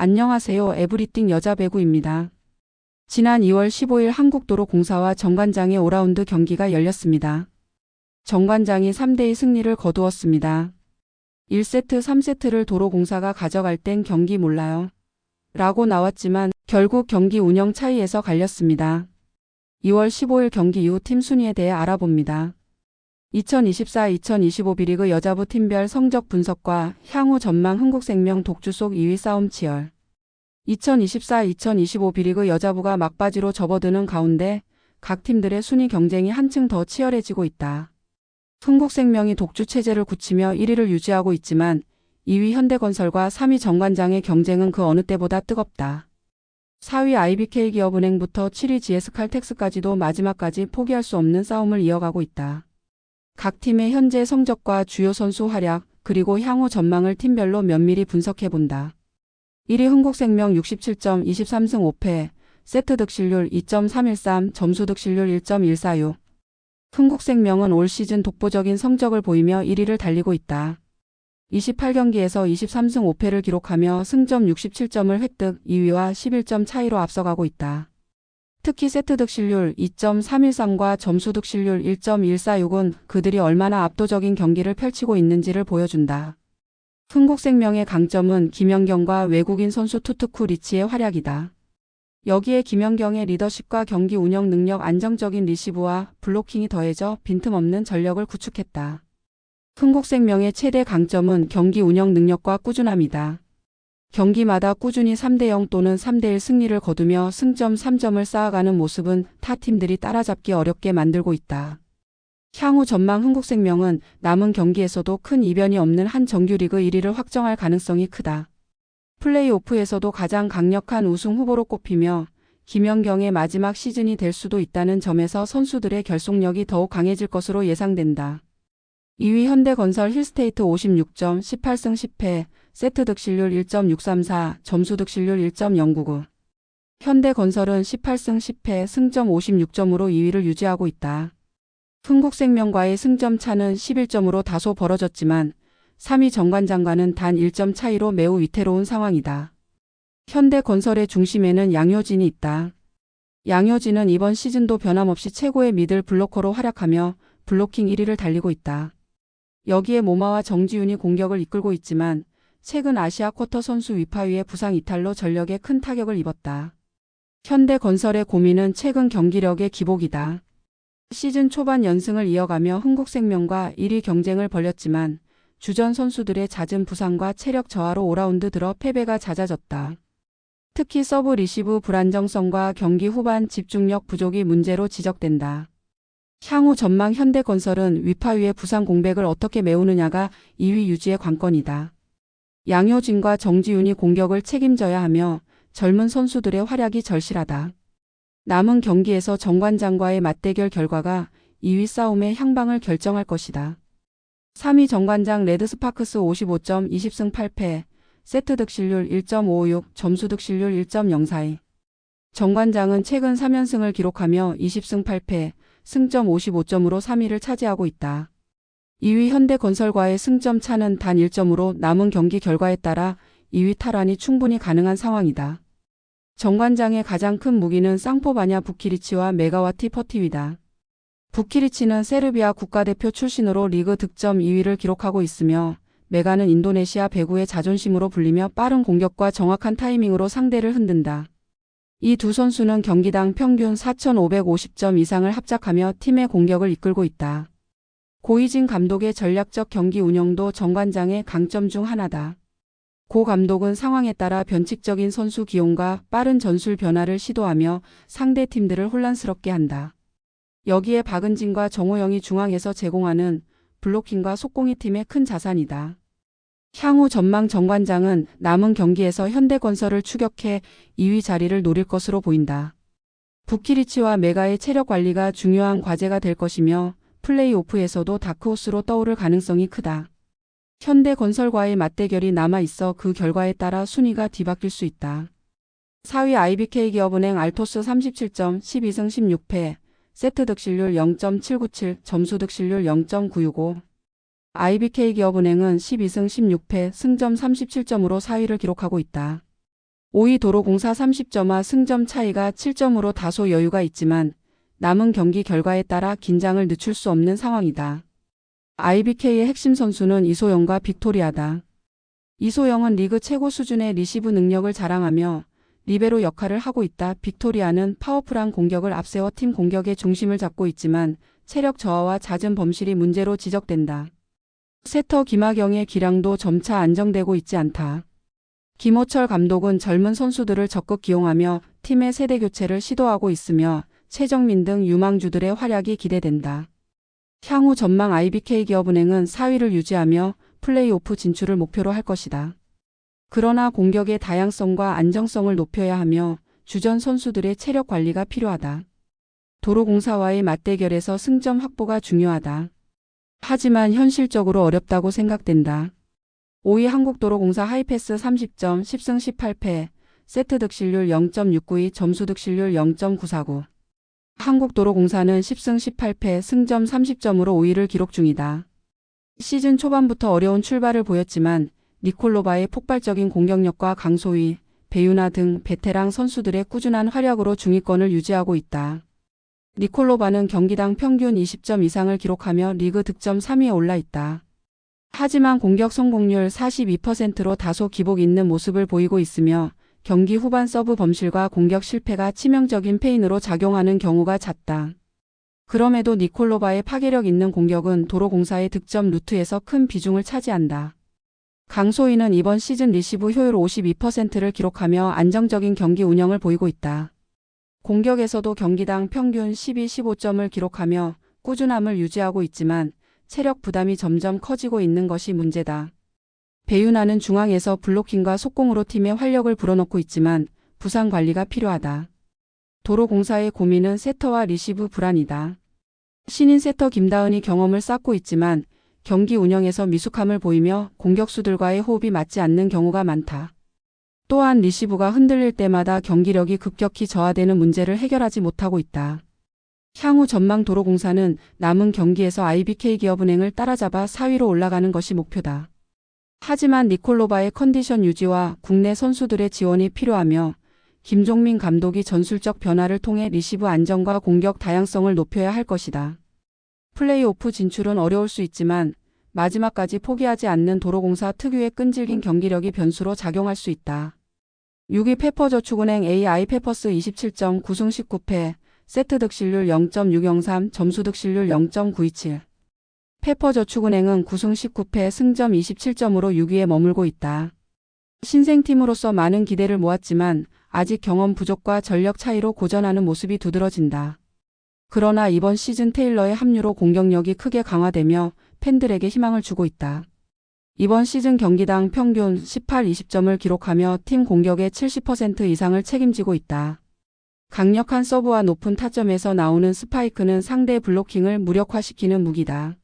안녕하세요. 에브리띵 여자 배구입니다. 지난 2월 15일 한국도로공사와 정관장의 5라운드 경기가 열렸습니다. 정관장이 3대2 승리를 거두었습니다. 1세트, 3세트를 도로공사가 가져갈 땐 경기 몰라요. 라고 나왔지만 결국 경기 운영 차이에서 갈렸습니다. 2월 15일 경기 이후 팀 순위에 대해 알아봅니다. 2024-2025 B리그 여자부 팀별 성적 분석과 향후 전망 흥국생명 독주 속 2위 싸움 치열. 2024-2025 B리그 여자부가 막바지로 접어드는 가운데 각 팀들의 순위 경쟁이 한층 더 치열해지고 있다. 흥국생명이 독주 체제를 굳히며 1위를 유지하고 있지만 2위 현대건설과 3위 정관장의 경쟁은 그 어느 때보다 뜨겁다. 4위 IBK기업은행부터 7위 GS칼텍스까지도 마지막까지 포기할 수 없는 싸움을 이어가고 있다. 각 팀의 현재 성적과 주요 선수 활약, 그리고 향후 전망을 팀별로 면밀히 분석해 본다. 1위 흥국생명 67점 23승 5패, 세트 득실률 2.313, 점수 득실률 1.146. 흥국생명은 올 시즌 독보적인 성적을 보이며 1위를 달리고 있다. 28경기에서 23승 5패를 기록하며 승점 67점을 획득 2위와 11점 차이로 앞서가고 있다. 특히 세트 득실률 2.313과 점수 득실률 1.146은 그들이 얼마나 압도적인 경기를 펼치고 있는지를 보여준다. 흥국생명의 강점은 김연경과 외국인 선수 투투쿠 리치의 활약이다. 여기에 김연경의 리더십과 경기 운영 능력 안정적인 리시브와 블로킹이 더해져 빈틈없는 전력을 구축했다. 흥국생명의 최대 강점은 경기 운영 능력과 꾸준함이다. 경기마다 꾸준히 3대0 또는 3대1 승리를 거두며 승점 3점을 쌓아가는 모습은 타 팀들이 따라잡기 어렵게 만들고 있다. 향후 전망 흥국생명은 남은 경기에서도 큰 이변이 없는 한 정규리그 1위를 확정할 가능성이 크다. 플레이오프에서도 가장 강력한 우승 후보로 꼽히며 김연경의 마지막 시즌이 될 수도 있다는 점에서 선수들의 결속력이 더욱 강해질 것으로 예상된다. 2위 현대건설 힐스테이트 56점 18승 10패 세트 득실률 1.634 점수 득실률 1.099 현대건설은 18승 10패 승점 56점으로 2위를 유지하고 있다. 흥국생명과의 승점 차는 11점으로 다소 벌어졌지만 3위 정관장과는 단 1점 차이로 매우 위태로운 상황이다. 현대건설의 중심에는 양효진이 있다. 양효진은 이번 시즌도 변함없이 최고의 미들 블로커로 활약하며 블로킹 1위를 달리고 있다. 여기에 모마와 정지윤이 공격을 이끌고 있지만 최근 아시아 쿼터 선수 위파위의 부상 이탈로 전력에 큰 타격을 입었다. 현대건설의 고민은 최근 경기력의 기복이다. 시즌 초반 연승을 이어가며 흥국생명과 1위 경쟁을 벌였지만 주전 선수들의 잦은 부상과 체력 저하로 5라운드 들어 패배가 잦아졌다. 특히 서브 리시브 불안정성과 경기 후반 집중력 부족이 문제로 지적된다. 향후 전망 현대건설은 위파위의 부상 공백을 어떻게 메우느냐가 2위 유지의 관건이다. 양효진과 정지윤이 공격을 책임져야 하며 젊은 선수들의 활약이 절실하다. 남은 경기에서 정관장과의 맞대결 결과가 2위 싸움의 향방을 결정할 것이다. 3위 정관장 레드스파크스 55점 20승 8패, 세트 득실률 1.56, 점수 득실률 1.042. 정관장은 최근 3연승을 기록하며 20승 8패, 승점 55점으로 3위를 차지하고 있다. 2위 현대건설과의 승점 차는 단 1점으로 남은 경기 결과에 따라 2위 탈환이 충분히 가능한 상황이다. 정관장의 가장 큰 무기는 쌍포바냐 부키리치와 메가와티 퍼티위다. 부키리치는 세르비아 국가대표 출신으로 리그 득점 2위를 기록하고 있으며 메가는 인도네시아 배구의 자존심으로 불리며 빠른 공격과 정확한 타이밍으로 상대를 흔든다. 이 두 선수는 경기당 평균 4,550점 이상을 합작하며 팀의 공격을 이끌고 있다. 고이진 감독의 전략적 경기 운영도 정관장의 강점 중 하나다. 고 감독은 상황에 따라 변칙적인 선수 기용과 빠른 전술 변화를 시도하며 상대 팀들을 혼란스럽게 한다. 여기에 박은진과 정호영이 중앙에서 제공하는 블로킹과 속공이 팀의 큰 자산이다. 향후 전망 정관장은 남은 경기에서 현대건설을 추격해 2위 자리를 노릴 것으로 보인다. 부키리치와 메가의 체력 관리가 중요한 과제가 될 것이며 플레이오프에서도 다크호스로 떠오를 가능성이 크다. 현대건설과의 맞대결이 남아있어 그 결과에 따라 순위가 뒤바뀔 수 있다. 4위 IBK기업은행 알토스 37점 12승 16패 세트 득실률 0.797 점수 득실률 0.965 IBK기업은행은 12승 16패 승점 37점으로 4위를 기록하고 있다. 5위 도로공사 30점화 승점 차이가 7점으로 다소 여유가 있지만 남은 경기 결과에 따라 긴장을 늦출 수 없는 상황이다. IBK의 핵심 선수는 이소영과 빅토리아다. 이소영은 리그 최고 수준의 리시브 능력을 자랑하며 리베로 역할을 하고 있다. 빅토리아는 파워풀한 공격을 앞세워 팀 공격의 중심을 잡고 있지만 체력 저하와 잦은 범실이 문제로 지적된다. 세터 김하경의 기량도 점차 안정되고 있지 않다. 김호철 감독은 젊은 선수들을 적극 기용하며 팀의 세대 교체를 시도하고 있으며 최정민 등 유망주들의 활약이 기대된다. 향후 전망 IBK 기업은행은 4위를 유지하며 플레이오프 진출을 목표로 할 것이다. 그러나 공격의 다양성과 안정성을 높여야 하며 주전 선수들의 체력 관리가 필요하다. 도로공사와의 맞대결에서 승점 확보가 중요하다. 하지만 현실적으로 어렵다고 생각된다. 5위 한국도로공사 하이패스 30점 10승 18패 세트 득실률 0.692 점수 득실률 0.949 한국도로공사는 10승 18패 승점 30점으로 5위를 기록 중이다. 시즌 초반부터 어려운 출발을 보였지만 니콜로바의 폭발적인 공격력과 강소희, 배유나 등 베테랑 선수들의 꾸준한 활약으로 중위권을 유지하고 있다. 니콜로바는 경기당 평균 20점 이상을 기록하며 리그 득점 3위에 올라 있다. 하지만 공격 성공률 42%로 다소 기복 있는 모습을 보이고 있으며 경기 후반 서브 범실과 공격 실패가 치명적인 페인으로 작용하는 경우가 잦다. 그럼에도 니콜로바의 파괴력 있는 공격은 도로공사의 득점 루트에서 큰 비중을 차지한다. 강소희는 이번 시즌 리시브 효율 52%를 기록하며 안정적인 경기 운영을 보이고 있다. 공격에서도 경기당 평균 12, 15점을 기록하며 꾸준함을 유지하고 있지만 체력 부담이 점점 커지고 있는 것이 문제다. 배윤아는 중앙에서 블로킹과 속공으로 팀의 활력을 불어넣고 있지만 부상 관리가 필요하다. 도로공사의 고민은 세터와 리시브 불안이다. 신인 세터 김다은이 경험을 쌓고 있지만 경기 운영에서 미숙함을 보이며 공격수들과의 호흡이 맞지 않는 경우가 많다. 또한 리시브가 흔들릴 때마다 경기력이 급격히 저하되는 문제를 해결하지 못하고 있다. 향후 전망 도로공사는 남은 경기에서 IBK 기업은행을 따라잡아 4위로 올라가는 것이 목표다. 하지만 니콜로바의 컨디션 유지와 국내 선수들의 지원이 필요하며 김종민 감독이 전술적 변화를 통해 리시브 안정과 공격 다양성을 높여야 할 것이다. 플레이오프 진출은 어려울 수 있지만 마지막까지 포기하지 않는 도로공사 특유의 끈질긴 경기력이 변수로 작용할 수 있다. 6위 페퍼저축은행 AI 페퍼스 27점 9승 19패 세트 득실률 0.603 점수 득실률 0.927 페퍼저축은행은 9승 19패 승점 27점으로 6위에 머물고 있다. 신생팀으로서 많은 기대를 모았지만 아직 경험 부족과 전력 차이로 고전하는 모습이 두드러진다. 그러나 이번 시즌 테일러의 합류로 공격력이 크게 강화되며 팬들에게 희망을 주고 있다. 이번 시즌 경기당 평균 18, 20점을 기록하며 팀 공격의 70% 이상을 책임지고 있다. 강력한 서브와 높은 타점에서 나오는 스파이크는 상대 블로킹을 무력화시키는 무기다.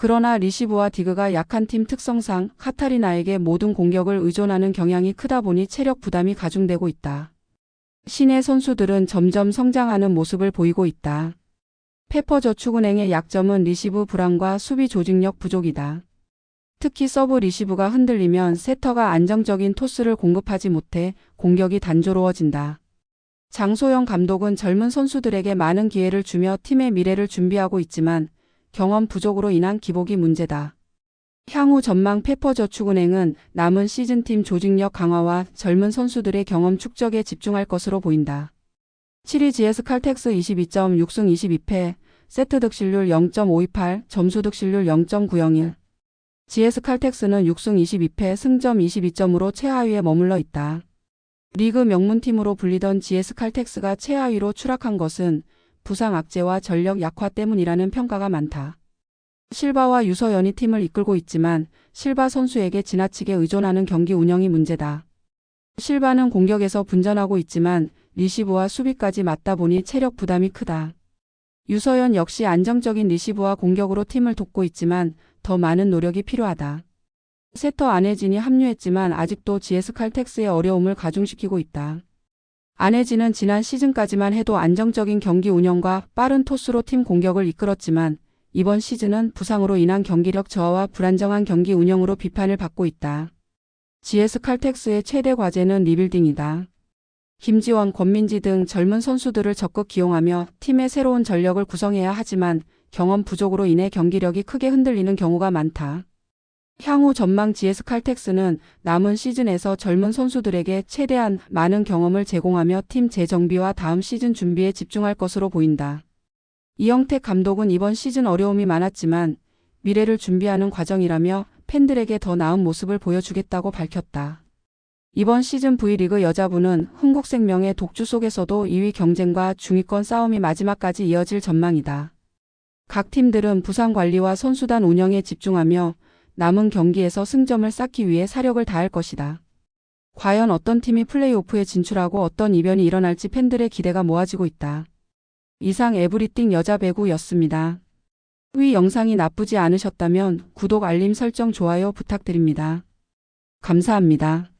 그러나 리시브와 디그가 약한 팀 특성상 카타리나에게 모든 공격을 의존하는 경향이 크다 보니 체력 부담이 가중되고 있다. 신의 선수들은 점점 성장하는 모습을 보이고 있다. 페퍼저축은행의 약점은 리시브 불안과 수비 조직력 부족이다. 특히 서브 리시브가 흔들리면 세터가 안정적인 토스를 공급하지 못해 공격이 단조로워진다. 장소영 감독은 젊은 선수들에게 많은 기회를 주며 팀의 미래를 준비하고 있지만 경험 부족으로 인한 기복이 문제다. 향후 전망 페퍼저축은행은 남은 시즌팀 조직력 강화와 젊은 선수들의 경험 축적에 집중할 것으로 보인다. 7위 GS 칼텍스 22점 6승 22패 세트 득실률 0.528 점수 득실률 0.901 GS 칼텍스는 6승 22패 승점 22점으로 최하위에 머물러 있다. 리그 명문팀으로 불리던 GS 칼텍스가 최하위로 추락한 것은 부상 악재와 전력 약화 때문이라는 평가가 많다. 실바와 유서연이 팀을 이끌고 있지만 실바 선수에게 지나치게 의존하는 경기 운영이 문제다. 실바는 공격에서 분전하고 있지만 리시브와 수비까지 맞다 보니 체력 부담이 크다. 유서연 역시 안정적인 리시브와 공격으로 팀을 돕고 있지만 더 많은 노력이 필요하다. 세터 안혜진이 합류했지만 아직도 GS 칼텍스의 어려움을 가중시키고 있다. 안혜진은 지난 시즌까지만 해도 안정적인 경기 운영과 빠른 토스로 팀 공격을 이끌었지만 이번 시즌은 부상으로 인한 경기력 저하와 불안정한 경기 운영으로 비판을 받고 있다. GS 칼텍스의 최대 과제는 리빌딩이다. 김지원, 권민지 등 젊은 선수들을 적극 기용하며 팀의 새로운 전력을 구성해야 하지만 경험 부족으로 인해 경기력이 크게 흔들리는 경우가 많다. 향후 전망 GS 칼텍스는 남은 시즌에서 젊은 선수들에게 최대한 많은 경험을 제공하며 팀 재정비와 다음 시즌 준비에 집중할 것으로 보인다. 이영택 감독은 이번 시즌 어려움이 많았지만 미래를 준비하는 과정이라며 팬들에게 더 나은 모습을 보여주겠다고 밝혔다. 이번 시즌 V리그 여자부는 흥국생명의 독주 속에서도 2위 경쟁과 중위권 싸움이 마지막까지 이어질 전망이다. 각 팀들은 부상 관리와 선수단 운영에 집중하며 남은 경기에서 승점을 쌓기 위해 사력을 다할 것이다. 과연 어떤 팀이 플레이오프에 진출하고 어떤 이변이 일어날지 팬들의 기대가 모아지고 있다. 이상 에브리띵 여자 배구였습니다. 위 영상이 나쁘지 않으셨다면 구독, 알림 설정, 좋아요 부탁드립니다. 감사합니다.